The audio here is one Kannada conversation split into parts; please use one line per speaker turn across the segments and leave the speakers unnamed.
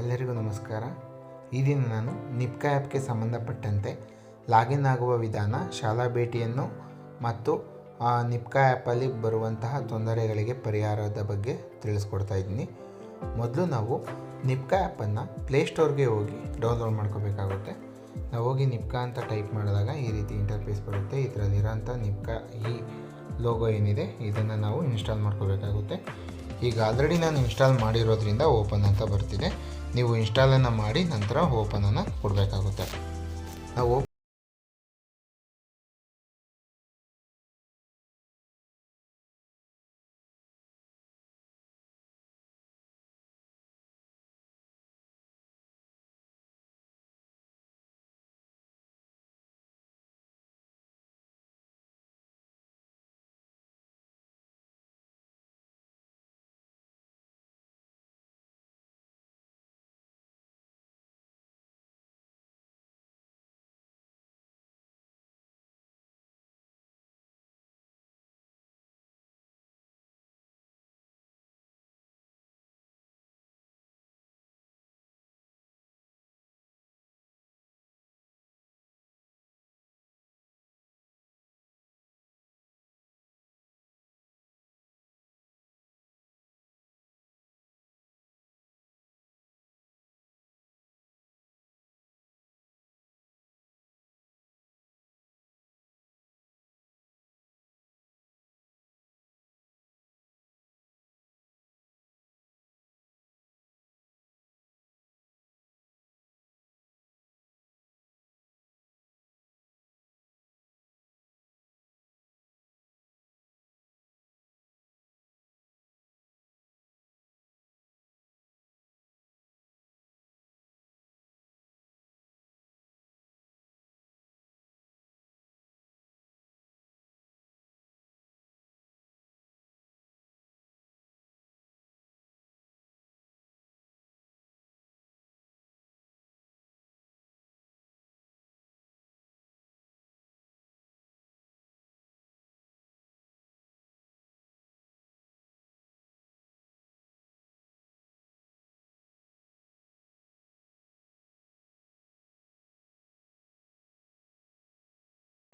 ಎಲ್ಲರಿಗೂ ನಮಸ್ಕಾರ. ಈ ದಿನ ನಾನು ನಿಪ್ಕಾ ಆ್ಯಪ್ಗೆ ಸಂಬಂಧಪಟ್ಟಂತೆ ಲಾಗಿನ್ ಆಗುವ ವಿಧಾನ, ಶಾಲಾ ಭೇಟಿಯನ್ನು ಮತ್ತು ನಿಪ್ಕಾ ಆ್ಯಪಲ್ಲಿ ಬರುವಂತಹ ತೊಂದರೆಗಳಿಗೆ ಪರಿಹಾರದ ಬಗ್ಗೆ ತಿಳಿಸ್ಕೊಡ್ತಾ ಇದ್ದೀನಿ. ಮೊದಲು ನಾವು ನಿಪ್ಕಾ ಆ್ಯಪನ್ನು ಪ್ಲೇಸ್ಟೋರ್ಗೆ ಹೋಗಿ ಡೌನ್ಲೋಡ್ ಮಾಡ್ಕೋಬೇಕಾಗುತ್ತೆ. ನಾವು ಹೋಗಿ ನಿಪ್ಕಾ ಅಂತ ಟೈಪ್ ಮಾಡಿದಾಗ ಈ ರೀತಿ ಇಂಟರ್ಫೇಸ್ ಬರುತ್ತೆ. ಇದರಲ್ಲಿರೋಂಥ ನಿಪ್ಕಾ ಈ ಲೋಗೋ ಏನಿದೆ, ಇದನ್ನು ನಾವು ಇನ್ಸ್ಟಾಲ್ ಮಾಡ್ಕೋಬೇಕಾಗುತ್ತೆ. ಈಗ ಆಲ್ರೆಡಿ ನಾನು ಇನ್ಸ್ಟಾಲ್ ಮಾಡಿರೋದ್ರಿಂದ ಓಪನ್ ಅಂತ ಬರ್ತಿದೆ. ನೀವು ಇನ್ಸ್ಟಾಲನ್ನು ಮಾಡಿ ನಂತರ ಓಪನನ್ನು ಕೊಡಬೇಕಾಗುತ್ತೆ. ನಾವು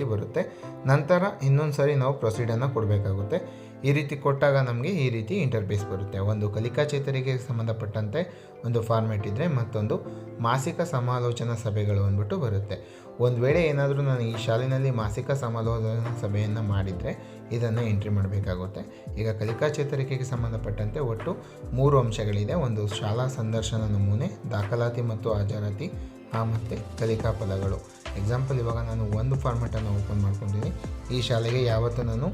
ಬರುತ್ತೆ. ನಂತರ ಇನ್ನೊಂದು ಸಾರಿ ನಾವು ಪ್ರೊಸೀಡನ್ನು ಕೊಡಬೇಕಾಗುತ್ತೆ. ಈ ರೀತಿ ಕೊಟ್ಟಾಗ ನಮಗೆ ಈ ರೀತಿ ಇಂಟರ್ಫೇಸ್ ಬರುತ್ತೆ. ಒಂದು ಕಲಿಕಾ ಚೇತರಿಗೆ ಸಂಬಂಧಪಟ್ಟಂತೆ ಒಂದು ಫಾರ್ಮೆಟ್ ಇದ್ದರೆ ಮತ್ತೊಂದು ಮಾಸಿಕ ಸಮಾಲೋಚನಾ ಸಭೆಗಳು ಅಂದ್ಬಿಟ್ಟು ಬರುತ್ತೆ. ಒಂದು ವೇಳೆ ಏನಾದರೂ ನಾನು ಈ ಶಾಲೆಯಲ್ಲಿ ಮಾಸಿಕ ಸಮಾಲೋಚನಾ ಸಭೆಯನ್ನು ಮಾಡಿದರೆ ಇದನ್ನು ಎಂಟ್ರಿ ಮಾಡಬೇಕಾಗುತ್ತೆ. ಈಗ ಕಲಿಕಾ ಚೇತರಿಕೆಗೆ ಸಂಬಂಧಪಟ್ಟಂತೆ ಒಟ್ಟು ಮೂರು ಅಂಶಗಳಿದೆ. ಒಂದು ಶಾಲಾ ಸಂದರ್ಶನ ನಮೂನೆ, ದಾಖಲಾತಿ ಮತ್ತು ಹಾಜರಾತಿ ಮತ್ತು ಕಲಿಕಾ ಪದಗಳು ಎಕ್ಸಾಂಪಲ್ ಇವಾಗ ನಾನು ಒಂದು ಫಾರ್ಮೆಟನ್ನು ಓಪನ್ ಮಾಡ್ಕೊಂಡಿದ್ದೀನಿ. ಈ ಶಾಲೆಗೆ ಯಾವತ್ತೂ ನಾನು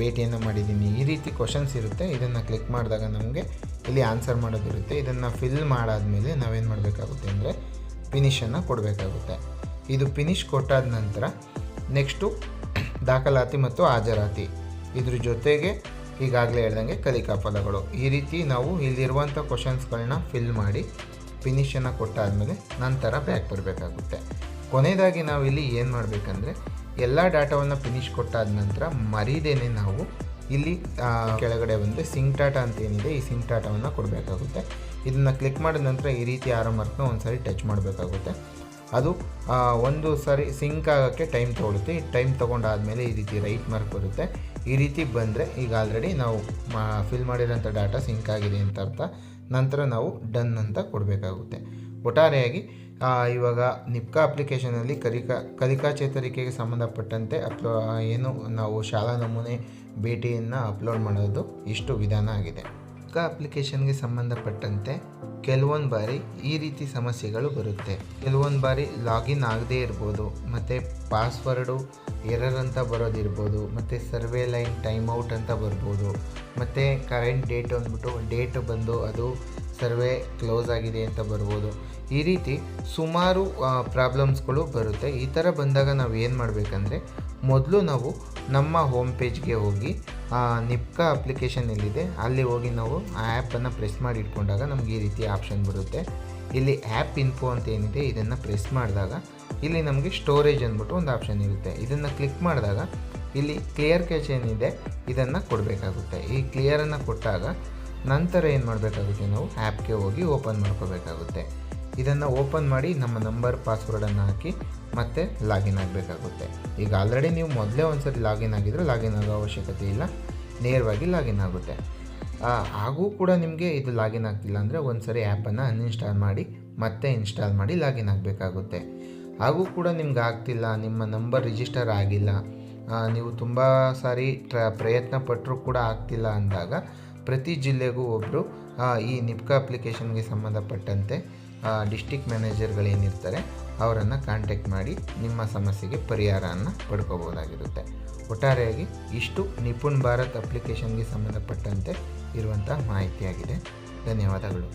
ಭೇಟಿಯನ್ನು ಮಾಡಿದ್ದೀನಿ. ಈ ರೀತಿ ಕ್ವಶನ್ಸ್ ಇರುತ್ತೆ. ಇದನ್ನು ಕ್ಲಿಕ್ ಮಾಡಿದಾಗ ನಮಗೆ ಇಲ್ಲಿ ಆನ್ಸರ್ ಮಾಡೋದಿರುತ್ತೆ. ಇದನ್ನು ಫಿಲ್ ಮಾಡಾದಮೇಲೆ ನಾವೇನು ಮಾಡಬೇಕಾಗುತ್ತೆ ಅಂದರೆ ಫಿನಿಷನ್ನು ಕೊಡಬೇಕಾಗುತ್ತೆ. ಇದು ಫಿನಿಷ್ ಕೊಟ್ಟಾದ ನಂತರ ನೆಕ್ಸ್ಟು ದಾಖಲಾತಿ ಮತ್ತು ಹಾಜರಾತಿ. ಇದ್ರ ಜೊತೆಗೆ ಈಗಾಗಲೇ ಹೇಳ್ದಂಗೆ ಕಲಿಕಾ ಫಲಗಳು ಈ ರೀತಿ ನಾವು ಇಲ್ಲಿರುವಂಥ ಕ್ವಶನ್ಸ್ಗಳನ್ನ ಫಿಲ್ ಮಾಡಿ ಫಿನಿಷನ್ನು ಕೊಟ್ಟಾದಮೇಲೆ ನಂತರ ಬ್ಯಾಕ್ ಬರಬೇಕಾಗುತ್ತೆ. ಕೊನೆಯದಾಗಿ ನಾವು ಇಲ್ಲಿ ಏನು ಮಾಡಬೇಕಂದ್ರೆ ಎಲ್ಲ ಡಾಟಾವನ್ನು ಫಿನಿಷ್ ಕೊಟ್ಟಾದ ನಂತರ ಮರೀದೇನೆ ನಾವು ಇಲ್ಲಿ ಕೆಳಗಡೆ ಬಂದರೆ ಸಿಂಕ್ ಡಾಟಾ ಅಂತ ಏನಿದೆ, ಈ ಸಿಂಕ್ ಡಾಟಾವನ್ನು ಕೊಡಬೇಕಾಗುತ್ತೆ. ಇದನ್ನು ಕ್ಲಿಕ್ ಮಾಡಿದ ನಂತರ ಈ ರೀತಿ ಆರೋ ಮಾರ್ಕ್ನ ಒಂದು ಸಾರಿ ಟಚ್ ಮಾಡಬೇಕಾಗುತ್ತೆ. ಅದು ಒಂದು ಸಾರಿ ಸಿಂಕ್ ಆಗೋಕ್ಕೆ ಟೈಮ್ ತೊಗೊಳುತ್ತೆ. ಈ ಟೈಮ್ ತೊಗೊಂಡಾದಮೇಲೆ ಈ ರೀತಿ ರೈಟ್ ಮಾರ್ಕ್ ಬರುತ್ತೆ. ಈ ರೀತಿ ಬಂದರೆ ಈಗ ಆಲ್ರೆಡಿ ನಾವು ಫಿಲ್ ಮಾಡಿರೋಂಥ ಡಾಟಾ ಸಿಂಕ್ ಆಗಿದೆ ಅಂತ ಅರ್ಥ. ನಂತರ ನಾವು ಡನ್ ಅಂತ ಕೊಡಬೇಕಾಗುತ್ತೆ. ಒಟ್ಟಾರೆಯಾಗಿ ಇವಾಗ ನಿಪ್ಕಾ ಅಪ್ಲಿಕೇಶನಲ್ಲಿ ಕಲಿಕಾ ಕಲಿಕಾ ಚೇತರಿಕೆಗೆ ಸಂಬಂಧಪಟ್ಟಂತೆ ಅಪ್ಲೋ ಏನು ನಾವು ಶಾಲಾ ನಮೂನೆ ಭೇಟಿಯನ್ನು ಅಪ್ಲೋಡ್ ಮಾಡೋದು ಇಷ್ಟು ವಿಧಾನ ಆಗಿದೆ. ನಿಪ್ಕಾ ಅಪ್ಲಿಕೇಶನ್ಗೆ ಸಂಬಂಧಪಟ್ಟಂತೆ ಕೆಲವೊಂದು ಬಾರಿ ಈ ರೀತಿ ಸಮಸ್ಯೆಗಳು ಬರುತ್ತೆ. ಕೆಲವೊಂದು ಬಾರಿ ಲಾಗಿನ್ ಆಗದೇ ಇರ್ಬೋದು, ಮತ್ತು ಪಾಸ್ವರ್ಡು ಎರರ್ ಅಂತ ಬರೋದಿರ್ಬೋದು, ಮತ್ತು ಸರ್ವೆ ಲೈನ್ ಟೈಮ್ ಔಟ್ ಅಂತ ಬರ್ಬೋದು, ಮತ್ತು ಕರೆಂಟ್ ಡೇಟ್ ಅಂದ್ಬಿಟ್ಟು ಡೇಟ್ ಬಂದು ಅದು ಸರ್ವೆ ಕ್ಲೋಸ್ ಆಗಿದೆ ಅಂತ ಬರ್ಬೋದು. ಈ ರೀತಿ ಸುಮಾರು ಪ್ರಾಬ್ಲಮ್ಸ್ಗಳು ಬರುತ್ತೆ. ಈ ಥರ ಬಂದಾಗ ನಾವು ಏನು ಮಾಡಬೇಕಂದ್ರೆ, ಮೊದಲು ನಾವು ನಮ್ಮ ಹೋಮ್ ಪೇಜ್ಗೆ ಹೋಗಿ ನಿಪ್ಕಾ ಅಪ್ಲಿಕೇಶನ್ ಎಲ್ಲಿದೆ, ಅಲ್ಲಿ ಹೋಗಿ ನಾವು ಆ ಆ್ಯಪನ್ನು ಪ್ರೆಸ್ ಮಾಡಿ ಇಟ್ಕೊಂಡಾಗ ನಮ್ಗೆ ಈ ರೀತಿ ಆಪ್ಷನ್ ಬರುತ್ತೆ. ಇಲ್ಲಿ ಆ್ಯಪ್ ಇನ್ಫೋ ಅಂತ ಏನಿದೆ, ಇದನ್ನು ಪ್ರೆಸ್ ಮಾಡಿದಾಗ ಇಲ್ಲಿ ನಮಗೆ ಸ್ಟೋರೇಜ್ ಅಂದ್ಬಿಟ್ಟು ಒಂದು ಆಪ್ಷನ್ ಇರುತ್ತೆ. ಇದನ್ನು ಕ್ಲಿಕ್ ಮಾಡಿದಾಗ ಇಲ್ಲಿ ಕ್ಲಿಯರ್ ಕ್ಯಾಚ್ ಏನಿದೆ, ಇದನ್ನು ಕೊಡಬೇಕಾಗುತ್ತೆ. ಈ ಕ್ಲಿಯರನ್ನು ಕೊಟ್ಟಾಗ ನಂತರ ಏನು ಮಾಡಬೇಕಾಗುತ್ತೆ ನಾವು? ಆ್ಯಪ್ಗೆ ಹೋಗಿ ಓಪನ್ ಮಾಡ್ಕೋಬೇಕಾಗುತ್ತೆ. ಇದನ್ನು ಓಪನ್ ಮಾಡಿ ನಮ್ಮ ನಂಬರ್ ಪಾಸ್ವರ್ಡನ್ನು ಹಾಕಿ ಮತ್ತೆ ಲಾಗಿನ್ ಆಗಬೇಕಾಗುತ್ತೆ. ಈಗ ಆಲ್ರೆಡಿ ನೀವು ಮೊದಲೇ ಒಂದ್ಸರಿ ಲಾಗಿನ್ ಆಗಿದ್ರೆ ಲಾಗಿನ್ ಆಗೋ ಅವಶ್ಯಕತೆ ಇಲ್ಲ. ನೇರವಾಗಿ ಲಾಗಿನ್ ಆಗುತ್ತೆ. ಹಾಗೂ ಕೂಡ ನಿಮಗೆ ಇದು ಲಾಗಿನ್ ಆಗ್ತಿಲ್ಲ ಅಂದರೆ ಒಂದು ಸರಿ ಆ್ಯಪನ್ನು ಅನ್ಇನ್ಸ್ಟಾಲ್ ಮಾಡಿ ಮತ್ತೆ ಇನ್ಸ್ಟಾಲ್ ಮಾಡಿ ಲಾಗಿನ್ ಆಗಬೇಕಾಗುತ್ತೆ. ಹಾಗೂ ಕೂಡ ನಿಮ್ಗೆ ಆಗ್ತಿಲ್ಲ, ನಿಮ್ಮ ನಂಬರ್ ರಿಜಿಸ್ಟರ್ ಆಗಿಲ್ಲ ನೀವು ತುಂಬ ಸಾರಿ ಟ್ರ ಪ್ರಯತ್ನ ಪಟ್ಟರೂ ಕೂಡ ಆಗ್ತಿಲ್ಲ ಅಂದಾಗ ಪ್ರತಿ ಜಿಲ್ಲೆಗೂ ಒಬ್ಬರು ಈ ನಿಪ್ಕಾ ಅಪ್ಲಿಕೇಶನ್ಗೆ ಸಂಬಂಧಪಟ್ಟಂತೆ ಡಿಸ್ಟಿಕ್ ಮ್ಯಾನೇಜರ್ಗಳೇನಿರ್ತಾರೆ, ಅವರನ್ನು ಕಾಂಟ್ಯಾಕ್ಟ್ ಮಾಡಿ ನಿಮ್ಮ ಸಮಸ್ಯೆಗೆ ಪರಿಹಾರವನ್ನು ಪಡ್ಕೋಬೋದಾಗಿರುತ್ತೆ. ಒಟ್ಟಾರೆಯಾಗಿ ಇಷ್ಟು ನಿಪುಣ್ ಭಾರತ್ ಅಪ್ಲಿಕೇಶನ್ಗೆ ಸಂಬಂಧಪಟ್ಟಂತೆ ಇರುವಂಥ ಮಾಹಿತಿಯಾಗಿದೆ. ಧನ್ಯವಾದಗಳು.